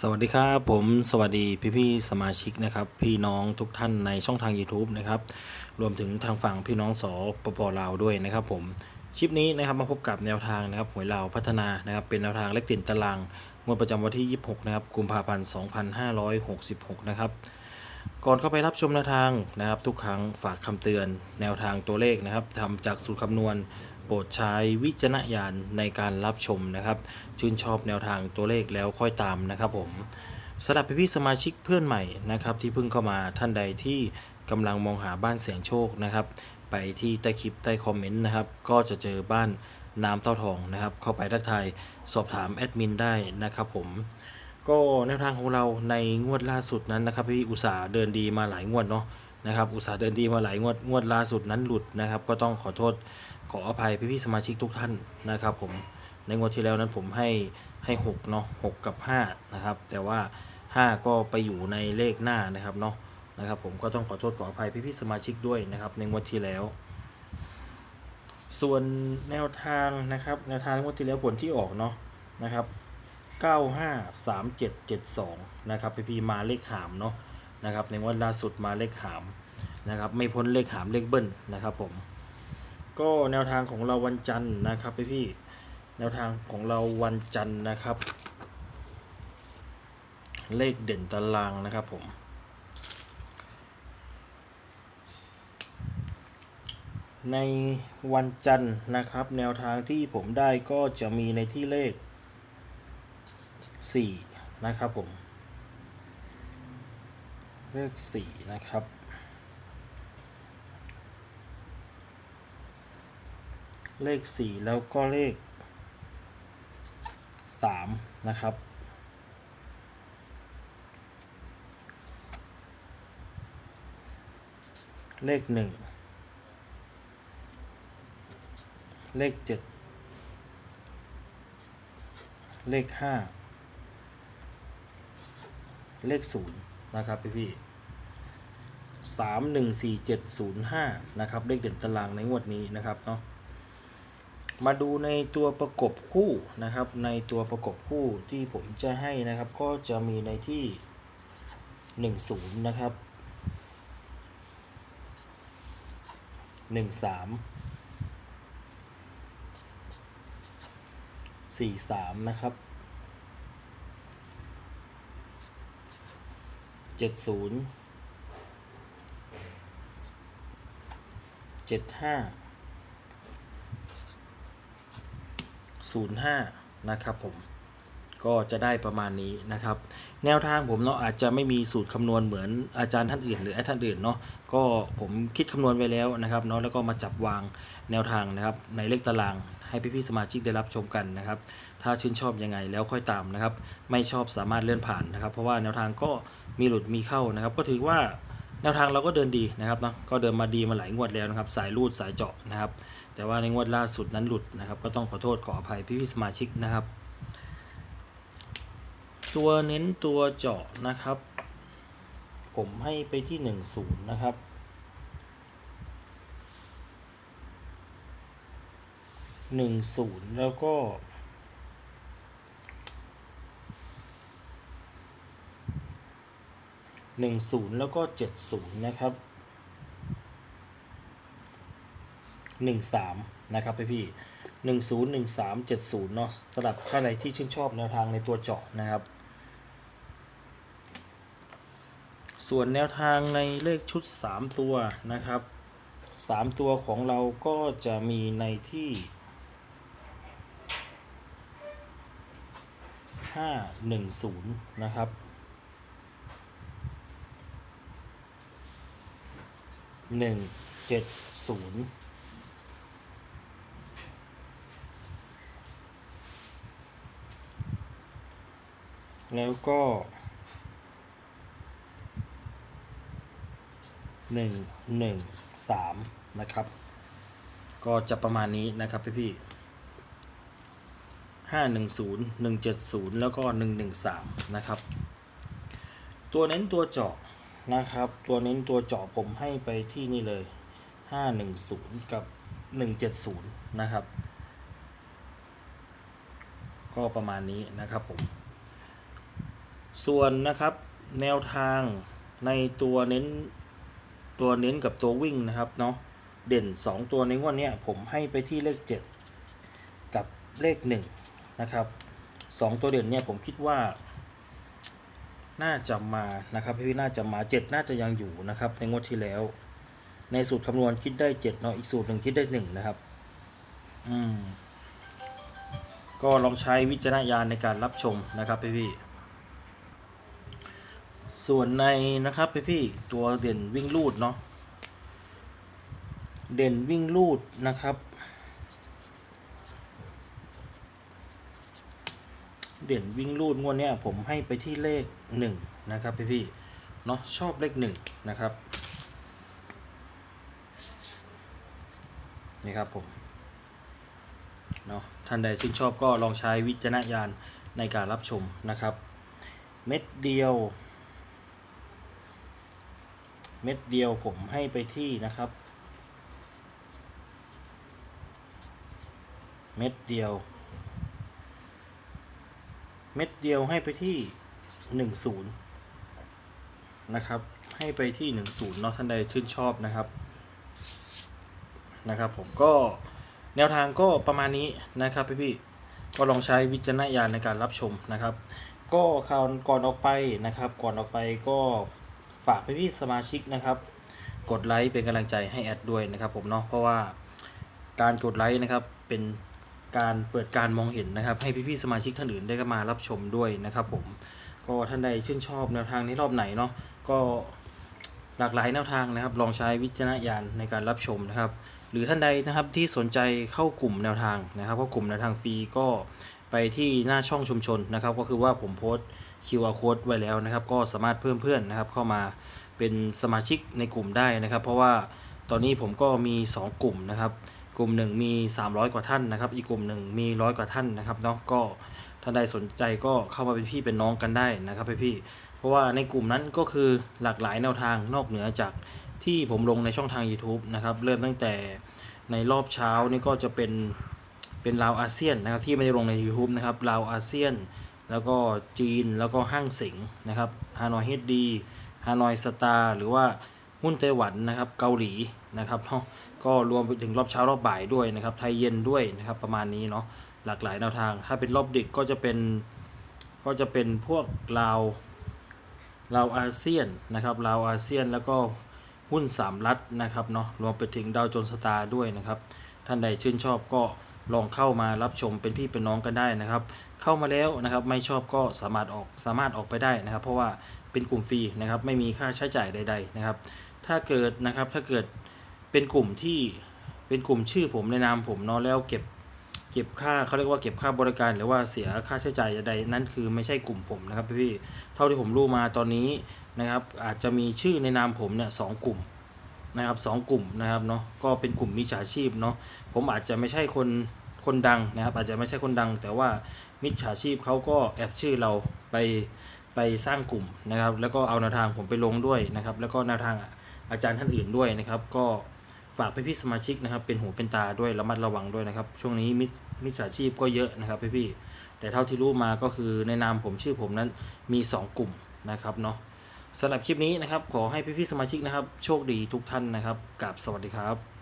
สวัสดีครับผมสวัสดีพี่พี่ๆสมาชิกนะครับพี่น้องทุกท่านในช่องทาง YouTube นะครับรวมถึงทางฝั่งพี่น้องสปปลาวด้วยนะครับผมคลิปนี้นะครับมาพบกับแนวทางนะครับหวยลาวพัฒนานะครับเป็นแนวทางเลขติ่นตารางงวดประจำวันที่ 26นะครับกุมภาพันธ์ 2566 นะครับก่อนเข้าไปรับชมแนวทางนะครับทุกครั้งฝากคำเตือนแนวทางตัวเลขนะครับทำจากสูตรคำนวณ โปรดใช้วิจารณญาณในการรับชมนะครับ ชื่นชอบแนวทางตัวเลขแล้วค่อยตามนะครับผมสำหรับพี่สมาชิกเพื่อนใหม่นะครับ ที่เพิ่งเข้ามาท่านใดที่กำลังมองหาบ้านเสียงโชคนะครับ ไปที่ใต้คลิปใต้คอมเมนต์นะครับ ก็จะเจอบ้านน้ำเต้าทองนะครับ เข้าไปทักทายสอบถามแอดมินได้นะครับผมก็แนวทางของเราในงวดล่าสุดนั้นนะครับพี่อุตสาห์เดินดีมาหลายงวดเนาะนะครับ อุตสาห์เดินดีมาหลายงวดงวดล่าสุดนั้นหลุดนะครับ ก็ต้องขอโทษ ขออภัยพี่ๆสมาชิกทุกท่านนะครับผมในงวดที่แล้วนั้นผมให้ให้หกเนาะหกกับห้านะครับแต่ว่าห้าก็ไปอยู่ในเลขหน้านะครับเนาะนะครับผมก็ต้องขอโทษขออภัยพี่ๆสมาชิกด้วยนะครับในงวดที่แล้ว ส่วนแนวทางนะครับแนวทางงวดที่แล้วผลที่ออกเนาะนะครับ953772นะครับพี่พี่มาเลขหามเนาะนะครับในงวันล่าสุดมาเลขหามนะครับไม่พ้นเลขหามเลขเบิ้ลนะครับผม ก็แนวทางของเราวันจันทร์นะครับพี่พี่แนวทางของเราวันจันทร์นะครับ เลขเด่นตารางนะครับผมในวันจันทร์นะครับ แนวทางที่ผมได้ก็จะมีในที่เลขสี่นะครับผม เลขสี่นะครับ เลขสี่แล้วก็เลขสามนะครับ เลขหนึ่งเลขเจ็ดเลขห้าเลขศูนย์นะครับพี่พี่สามหนึ่งสี่เจ็ดศูนย์ห้านะครับ เลขเด่นตารางในงวดนี้นะครับเนาะ มาดูในตัวประกบคู่นะครับ ในตัวประกบคู่ที่ผมจะให้นะครับ ก็จะมีในที่หนึ่งศูนย์นะครับหนึ่งสามสี่สามนะครับเจ็ ดศูนย์เจ็ดห้าศูนย์ห้านะครับผมก็จะได้ประมาณนี้นะครับ แนวทางผมเนาะอาจจะไม่มีสูตรคำนวณเหมือนอาจารย์ท่านอื่น หรือไอ้ท่านอื่นเนาะก็ผมคิดคำนวณไว้แล้วนะครับเนาะแล้วก็มาจับวางแนวทางนะครับในเลขตารางให้พี่ๆสมาชิกได้รับชมกันนะครับ ถ้าชื่นชอบยังไงแล้วค่อยตามนะครับ ไม่ชอบสามารถเลื่อนผ่านนะครับ เพราะว่าแนวทางก็มีหลุดมีเข้านะครับ ก็ถือว่าแนวทางเราก็เดินดีนะครับเนาะก็เดินมาดีมาหลายงวดแล้วนะครับ สายรูดสายเจาะนะครับ แต่ว่าในงวดล่าสุดนั้นหลุดนะครับ ก็ต้องขอโทษขออภัยพี่ๆสมาชิกนะครับ ตัวเน้นตัวเจาะนะครับ ผมให้ไปที่หนึ่งศูนย์นะครับหนึ่งศูนย์แล้วก็หนึ่งศูนย์แล้วก็เจ็ดศูนย์นะครับ หนึ่งสามนะครับพี่พี่หนึ่งศูนย์หนึ่งสามเจ็ดศูนย์เนาะสำหรับท่านใดที่ชื่นชอบแนวทางในตัวเจาะนะครับ ส่วนแนวทางในเลขชุดสามตัวนะครับสามตัวของเราก็จะมีในที่ห้าหนึ่งศูนย์นะครับหนึ่งเจ็ดศูนย์ แล้วก็หนึ่งหนึ่งสามนะครับ ก็จะประมาณนี้นะครับพี่พี่ห้าหนึ่งศูนย์หนึ่งเจ็ดศูนย์แล้วก็หนึ่งหนึ่งสามนะครับ ตัวเน้นตัวเจาะนะครับ ตัวเน้นตัวเจาะผมให้ไปที่นี่เลยห้าหนึ่งศูนย์กับหนึ่งเจ็ดศูนย์นะครับ ก็ประมาณนี้นะครับผม ส่วนนะครับแนวทางในตัวเน้นตัวเน้นกับตัววิ่งนะครับเนาะเด่น 2 ตัวในงวดนี้ผมให้ไปที่เลข 7 กับเลข1นะครับสองตัวเด่นเนี่ยผมคิดว่า น่าจะมานะครับพี่น่าจะมา 7 น่าจะยังอยู่นะครับในงวดที่แล้ว ในสูตรคำนวณคิดได้7เนาะอีกสูตรหนึ่งคิดได้1นะครับอืมก็ลองใช้วิจารณญาณในการรับชมนะครับพี่พี่ ส่วนในนะครับพี่พี่ตัวเด่นวิ่งลูดเนาะเด่นวิ่งลูดนะครับ เด่นวิ่งลูดงวดเนี้ยผมให้ไปที่เลขหนึ่งนะครับพี่พี่เนาะชอบเลขหนึ่งนะครับนี่ครับผมเนาะท่านใดชื่นชอบก็ลองใช้วิจารณญาณในการรับชมนะครับ เม็ดเดียว เม็ดเดียวผมให้ไปที่นะครับ เม็ดเดียว เม็ดเดียวให้ไปที่หนึ่งศูนย์นะครับ ให้ไปที่หนึ่งศูนย์เนาะท่านใดชื่นชอบนะครับนะครับ ผมก็แนวทางก็ประมาณนี้นะครับพี่พี่ๆก็ลองใช้วิจารณญาณในการรับชมนะครับ ก็ข่าวก่อนออกไปนะครับ ก่อนออกไปก็ ฝากพี่พี่ๆสมาชิกนะครับ กดไลค์เป็นกำลังใจให้แอดด้วยนะครับ ผมเนาะเพราะว่าการกดไลค์นะครับเป็นการเปิดการมองเห็นนะครับ ให้พี่พี่ๆสมาชิกท่านอื่นได้ก็มารับชมด้วยนะครับ ผมก็ท่านใดชื่นชอบแนวทางนี้รอบไหนเนาะก็หลากหลายแนวทางนะครับ ลองใช้วิจารณญาณในการรับชมนะครับ หรือท่านใดนะครับที่สนใจเข้ากลุ่มแนวทางนะครับเข้ากลุ่มแนวทางฟรีก็ไปที่หน้าช่องชุมชนนะครับ ก็คือว่าผมโพสต์ QR code ไว้แล้วนะครับ ก็สามารถเพิ่มเพื่อนนะครับ เข้ามาเป็นสมาชิกในกลุ่มได้นะครับ เพราะว่าตอนนี้ผมก็มี 2 กลุ่มนะครับ กลุ่มหนึ่งมี 300 กว่าท่านนะครับ อีกกลุ่มหนึ่งมีร้อยกว่าท่านนะครับเนาะก็ท่านใดสนใจก็เข้ามาเป็นพี่เป็นน้องกันได้นะครับพี่พี่ๆเพราะว่าในกลุ่มนั้นก็คือหลากหลายแนวทางนอกเหนือจากที่ผมลงในช่องทาง YouTube นะครับ เริ่มตั้งแต่ในรอบเช้านี่ก็จะเป็นเป็นลาวอาเซียนนะครับที่ไม่ได้ลงใน YouTube นะครับลาวอาเซียน แล้วก็จีนแล้วก็ห้างเสงนะครับฮานอยเฮดดีฮานอยสตาร์หรือว่าหุ้นไต้หวันนะครับเกาหลีนะครับเนาะก็รวมไปถึงรอบเช้ารอบบ่ายด้วยนะครับไทยเย็นด้วยนะครับประมาณนี้เนาะหลากหลายแนวทาง ถ้าเป็นรอบดึกก็จะเป็นก็จะเป็นพวกลาวลาวอาเซียนนะครับลาวอาเซียนแล้วก็หุ้น3รัฐนะครับเนาะรวมไปถึงดาวโจนส์สตาร์ด้วยนะครับ ท่านใดชื่นชอบก็ลองเข้ามารับชมเป็นพี่เป็นน้องกันได้นะครับ เข้ามาแล้วนะครับ ไม่ชอบก็สามารถออกสามารถออกไปได้นะครับ เพราะว่าเป็นกลุ่มฟรีนะครับ ไม่มีค่าใช้จ่ายใด ๆนะครับ ถ้าเกิดนะครับถ้าเกิดเป็นกลุ่มที่เป็นกลุ่มชื่อผมในนามผมเนาะแล้วเก็บเก็บค่าเขาเรียกว่าเก็บค่าบริการหรือว่าเสียค่าใช้จ่ายใดๆนั่นคือไม่ใช่กลุ่มผมนะครับพี่ๆเท่าที่ผมรู้มาตอนนี้นะครับ อาจจะมีชื่อในนามผมเนี่ยสองกลุ่มนะครับสองกลุ่มนะครับเนาะก็เป็นกลุ่มมิจฉาชีพเนาะผมอาจจะไม่ใช่คนคนดังนะครับ อาจจะไม่ใช่คนดัง แต่ว่า มิจฉาชีพเขาก็แอบชื่อเราไปไปสร้างกลุ่มนะครับ แล้วก็เอาแนวทางผมไปลงด้วยนะครับ แล้วก็แนวทางอาจารย์ท่านอื่นด้วยนะครับ ก็ฝากพี่ๆสมาชิกนะครับ เป็นหูเป็นตาด้วยระมัดระวังด้วยนะครับ ช่วงนี้มิจมิจฉาชีพก็เยอะนะครับพี่ๆแต่เท่าที่รู้มาก็คือในนามผมชื่อผมนั้นมีสองกลุ่มนะครับเนาะสำหรับคลิปนี้นะครับ ขอให้พี่ๆสมาชิกนะครับ โชคดีทุกท่านนะครับกับสวัสดีครับ